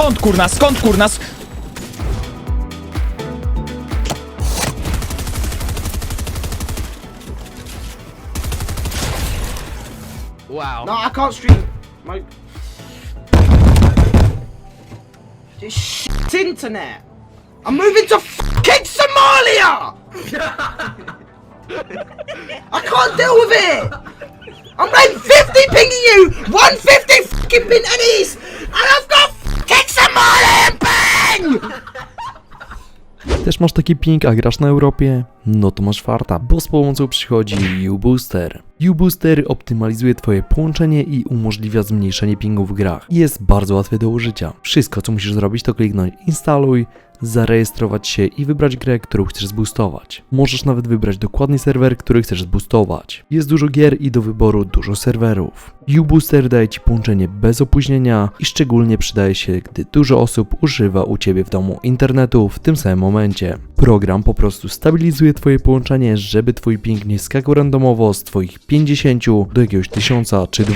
Skąd kurna, skąd kurna? sk- Wow. No, I can't stream. My. This shit internet. I'm moving to fucking Somalia. I can't deal with it. I'm like 50 pinging you, 150 fucking pin Eddie's, and I've got Somalian ping. Też masz taki ping, a grasz na Europie? No to masz farta, bo z pomocą przychodzi U-Booster. U-Booster optymalizuje Twoje połączenie i umożliwia zmniejszenie pingu w grach. Jest bardzo łatwy do użycia. Wszystko co musisz zrobić to kliknąć instaluj, zarejestrować się i wybrać grę, którą chcesz zboostować. Możesz nawet wybrać dokładnie serwer, który chcesz zboostować. Jest dużo gier i do wyboru dużo serwerów. U-Booster daje Ci połączenie bez opóźnienia i szczególnie przydaje się, gdy dużo osób używa u Ciebie w domu internetu w tym samym momencie. Program po prostu stabilizuje Twoje połączenie, żeby Twój ping nie skakał randomowo z Twoich 50 do jakiegoś 1000 czy 2.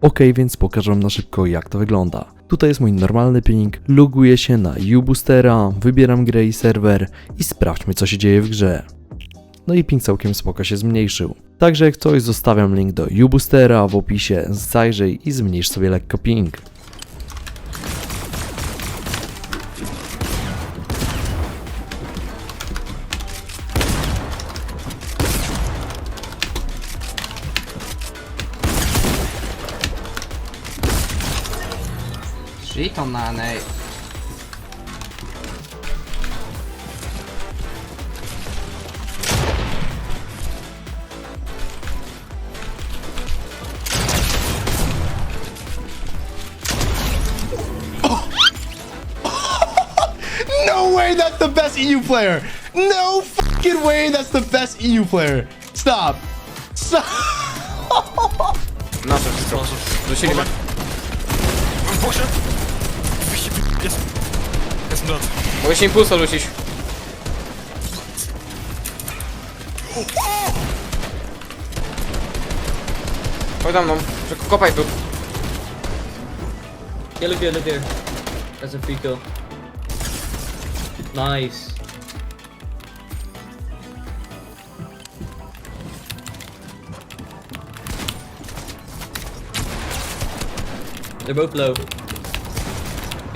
Ok, więc pokażę Wam na szybko jak to wygląda. Tutaj jest mój normalny ping, loguję się na U-Boostera, wybieram grę i serwer i sprawdźmy co się dzieje w grze. No i ping całkiem spoko się zmniejszył. Także jak coś zostawiam link do U-Boostera w opisie, zajrzyj i zmniejsz sobie lekko ping. Shit on that, Nate. No way that's the best EU player! No fucking way that's the best EU player! Stop! Stop! Nasze wszystko. Wrócili me. Poszedł! Mlot. Mogę się impulsa rzucić. Chodź za mną. Czek- Kopaj tu. Yeah, look here, look here. That's a free kill. Nice. They're both low.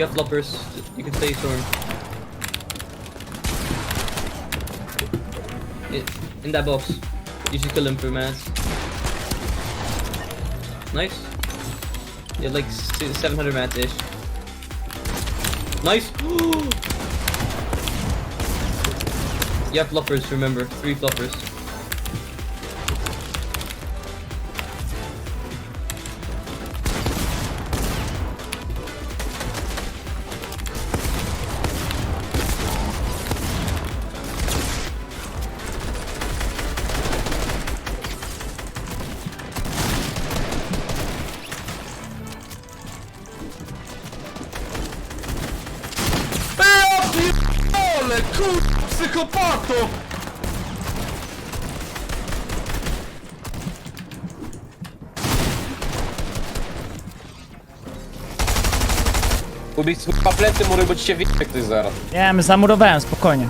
You have floppers. You can stay storm. In, that box. You should kill him for mats. Nice. You have like 700 mats ish. Nice! you have floppers, remember. Three floppers. Kur... psychopato! Ubij chyba plecy mury, bo ci się wie ktoś zaraz. Nie wiem, zamurowałem, spokojnie.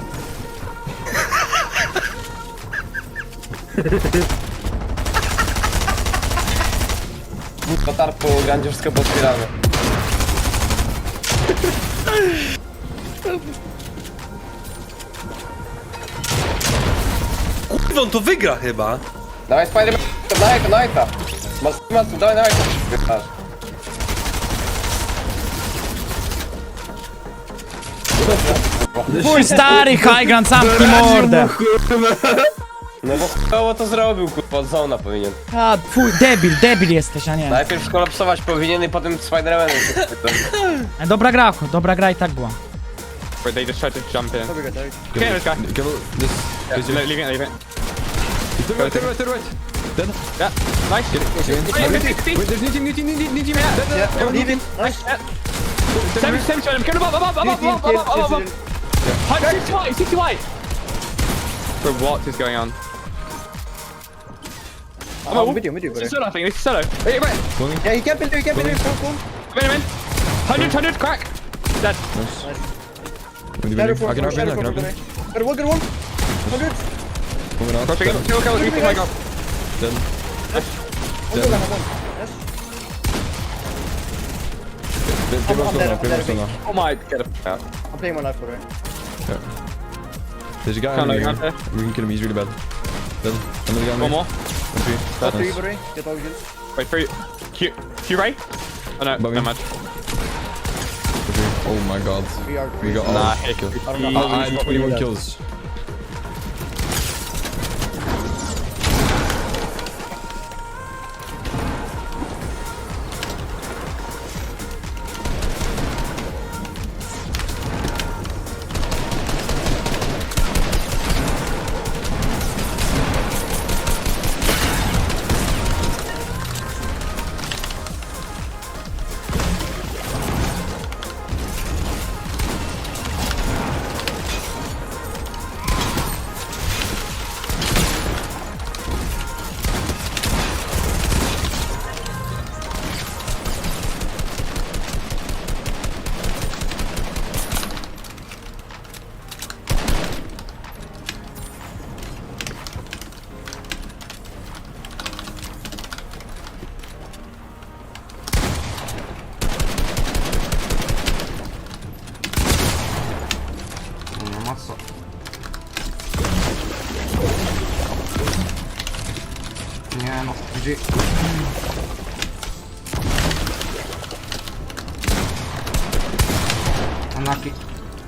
Tatar po gandzie wszystko Kurwa, on to wygra chyba. Dawaj Spiderman, dawaj to, to. Masz, masz, dawaj, dawaj to. Wygrasz. Twój stary Highground, zamknij mordę. No bo koło to zrobił, kurwa, zona powinien. A, twój debil, debil jesteś, a nie. Najpierw skolapsować powinien i potem chwytać. E, Dobra gra, dobra gra i tak była. But they just tried to jump in. Okay, let's go. Leave it, leave it. the right, to the right, to the right. Dead. Yeah. Nice. Get it. Get it. Wait, there's new team, new team, new team, new team. Yeah. Dead, yeah. Come on, new team. Nice. Yeah. Savage, Savage on him. Get him up, up, up, up, up, up, up, up, up. 60 white, 60 white. Bro, what is going on? I'm oh, mid you, mid you. It's solo, I think. It's solo. Hey, right. Yeah, he can't build, he can't build. Come in, come in. 100, 100, crack. Dead. Nice. Nice. I can open, I can open. Got one, got one. 100. Combinar. Só cheguei no kill, kill, kill, legal. Dano. Dano. They must know now, they must know now. Oh my god. Yeah. I'm playing my life for it. Yeah. There's a guy on here. We can kill him, he's really bad. Then, another guy on One more. One three. That's nice. three, buddy. Get all kills. Wait for you. Q, Q right? Oh no, Bobby. not much. Oh my god. We, are we got all. Nah, heck. I, oh, I, I, 21 kills.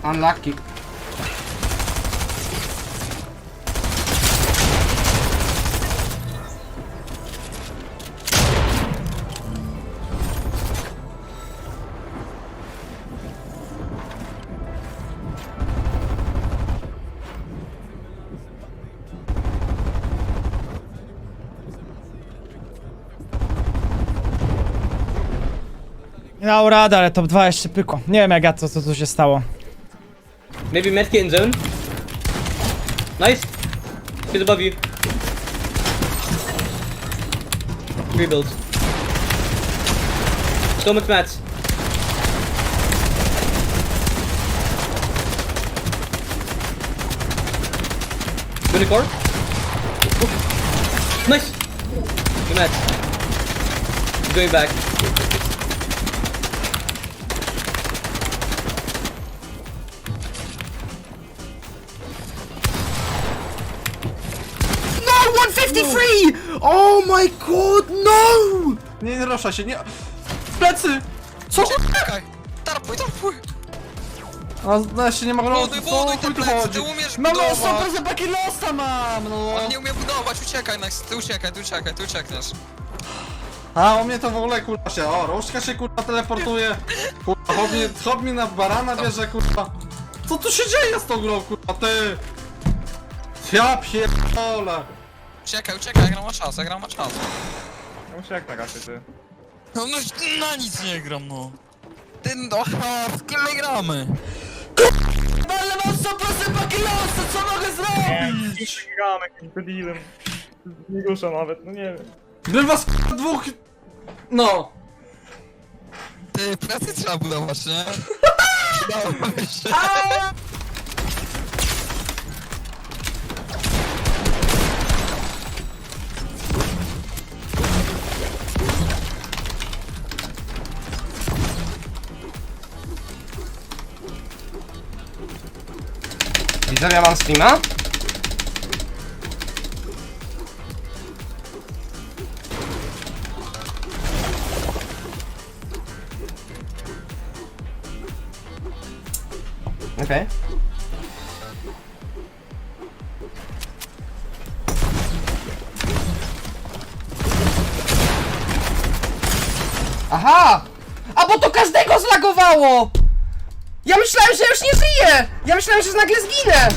Unlucky. Dał radę, ale top 2 jeszcze pykło. Nie wiem jak ja to, co tu się stało. Maybe medkit in zone. Nice. He's above you. Rebuild. So much mats. Unicorn. Nice. Two mats. He's going back. No, 153! Oh my god, no! Nie, nie rusza się, nie... Plecy! Co? Czekaj! Tarpuj, tarpuj! A no, ja się nie mogę... Buduj, buduj te plecy, ty umiesz budować! baki losa mam, no! On nie umie budować, uciekaj, Nex, ty uciekaj, ty uciekaj, ty uciekniesz. A, o mnie to w ogóle kurwa się, o, różka się kurwa teleportuje. Kurwa, hop mnie, hop mnie na barana bierze, kurwa. Co tu się dzieje z tą grą, kurwa, ty? Ja pierdolę. Uciekaj, uciekaj, gra ma czas, gra ma czas. Uciekaj raczej, ty. No, no na nic nie gram, no. Ty, no, w kim my gramy? Ale mam 100% baki losa, co mogę zrobić? Gdy was kurwa, dwóch... No. Ty, plecy trzeba budować, nie? Mi się. Widzowie, mam streama? Okej. Aha! A bo to każdego zlagowało! Ja myślałem, że już nie żyję! Ja myślałem, że nagle zginę!